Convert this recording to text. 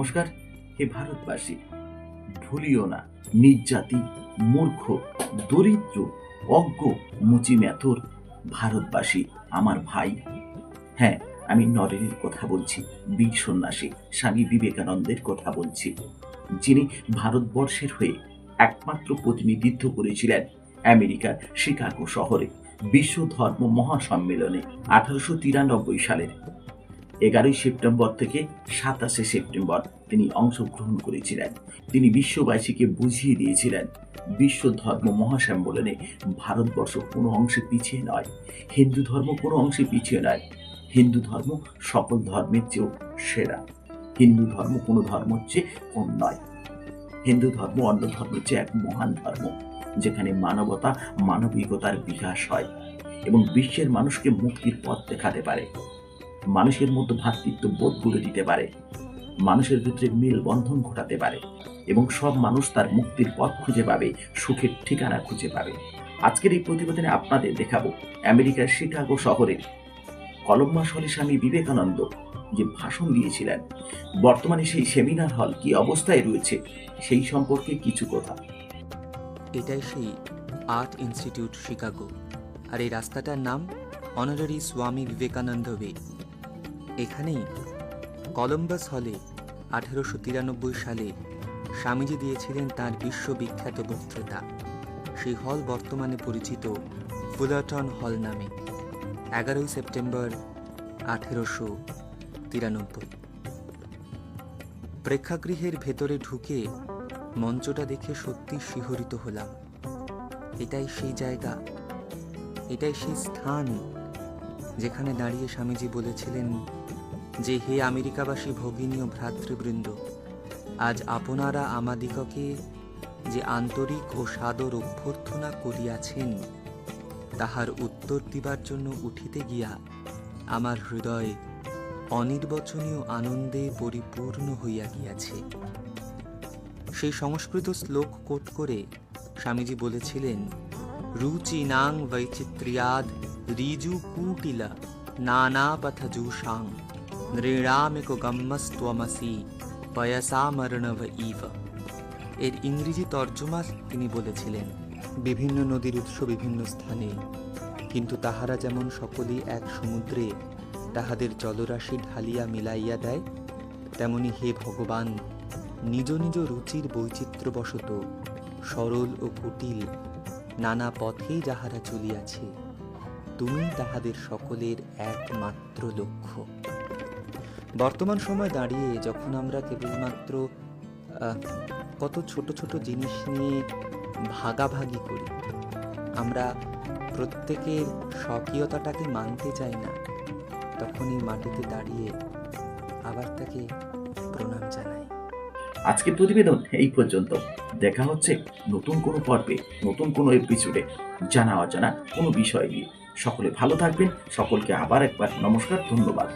নমস্কার, হে ভারতবাসী। ভুলিও না নির্জাতি মূর্খ, দরিদ্র, অজ্ঞ, মুচি ম্যাথর ভারতবাসী, আমার ভাই। হ্যাঁ আমি নরেনের কথা বলছি, বীর সন্ন্যাসী, স্বামী বিবেকানন্দের কথা বলছি। যিনি ভারতবর্ষের হয়ে একমাত্র প্রতিনিধিত্ব করেছিলেন আমেরিকার শিকাগো শহরে, বিশ্ব ধর্ম মহাসম্মেলনে আঠারোশো তিরানব্বই সালের এগারোই সেপ্টেম্বর থেকে সাতাশে সেপ্টেম্বর তিনি অংশগ্রহণ করেছিলেন। তিনি বিশ্ববাসীকে বুঝিয়ে দিয়েছিলেন, বিশ্ব ধর্ম মহাসম্মেলনে ভারতবর্ষ কোনো অংশে পিছিয়ে নয়, হিন্দু ধর্ম কোনো অংশে পিছিয়ে নয়। হিন্দু ধর্ম সকল ধর্মের চেয়েও সেরা, হিন্দু ধর্ম কোনো ধর্ম চেয়ে কম নয়। হিন্দু ধর্ম অন্য ধর্মের চেয়ে এক মহান ধর্ম, যেখানে মানবতা মানবিকতার বিকাশ হয় এবং বিশ্বের মানুষকে মুক্তির পথ দেখাতে পারে। মানুষের মধ্যে ভ্রাতৃত্ব বোধ গড়ে দিতে পারে। মানুষের ভিতরে মেল বন্ধন ঘটাতে পারে এবং সব মানুষ তার মুক্তির পথ খুঁজে পাবে, সুখের ঠিকানা খুঁজে পাবে। আজকের এই প্রতিবেদনে আপনাদের দেখাবো আমেরিকার শিকাগো শহরে কলম্বাস হলে স্বামী বিবেকানন্দ যে ভাষণ দিয়েছিলেন। বর্তমানে সেই সেমিনার হল কি অবস্থায় রয়েছে সেই সম্পর্কে কিছু কথা। এটাই সেই আর্ট ইনস্টিটিউট শিকাগো। আর এই রাস্তাটার নাম অনারারি স্বামী বিবেকানন্দ ওয়ে এখানেই কলম্বাস হলে আঠেরোশো তিরানব্বই সালে স্বামীজি দিয়েছিলেন তার বিশ্ববিখ্যাত বক্তৃতা। সেই হল বর্তমানে পরিচিত ফুলাটন হল নামে, এগারোই সেপ্টেম্বর আঠেরোশো তিরানব্বই। প্রেক্ষাগৃহের ভেতরে ঢুকে মঞ্চটা দেখে সত্যি শিহরিত হলাম। এটাই সেই জায়গা, এটাই সেই স্থান যেখানে দাঁড়িয়ে স্বামীজি বলেছিলেন, যে হে আমেরিকাবাসী ভগিনী ও ভ্রাতৃবৃন্দ, আজ আপনারা আমাদিগকে যে আন্তরিক ও সাদর অভ্যর্থনা করিয়াছেন, তাহার উত্তর দিবার জন্য উঠিতে গিয়া আমার হৃদয় অনির্বচনীয় আনন্দে পরিপূর্ণ হইয়া গিয়াছে। সেই সংস্কৃত শ্লোক কোট করে স্বামীজি বলেছিলেন, রুচি নাং বৈচিত্র্যাদ ঋজু কুটিল নানাপথজুষাং নৃণামিক গম্মস্ত্বমসি পয়সামর্ণব ইভ এর ইংরেজি তর্জমা তিনি বলেছিলেন, বিভিন্ন নদীর উৎস বিভিন্ন স্থানে, কিন্তু তাহারা যেমন সকলেই এক সমুদ্রে তাহাদের জলরাশি ঢালিয়া মিলাইয়া দেয়, তেমনি হে ভগবান, নিজ নিজ রুচির বৈচিত্র্যবশত সরল ও কুটিল নানা পথেই যাহারা চলিয়াছে। তুমি তাহাদের সকলের একমাত্র লক্ষ্য। বর্তমান সময় দাঁড়িয়ে যখন আমরা কেবলমাত্র কত ছোট ছোট জিনিস নিয়ে ভাগাভাগি করি, আমরা প্রত্যেকের স্বকীয়তাটাকে মানতে চাই না, তখনই মাটিতে দাঁড়িয়ে আবার তাকে প্রণাম জানাই। আজকের প্রতিবেদন এই পর্যন্ত। দেখা হচ্ছে নতুন কোনো পর্বে, নতুন কোনো এপিসোডে জানা অজানা কোনো বিষয় নিয়ে। সকলে ভালো থাকবেন। সকলকে আবার একবার নমস্কার ধন্যবাদ।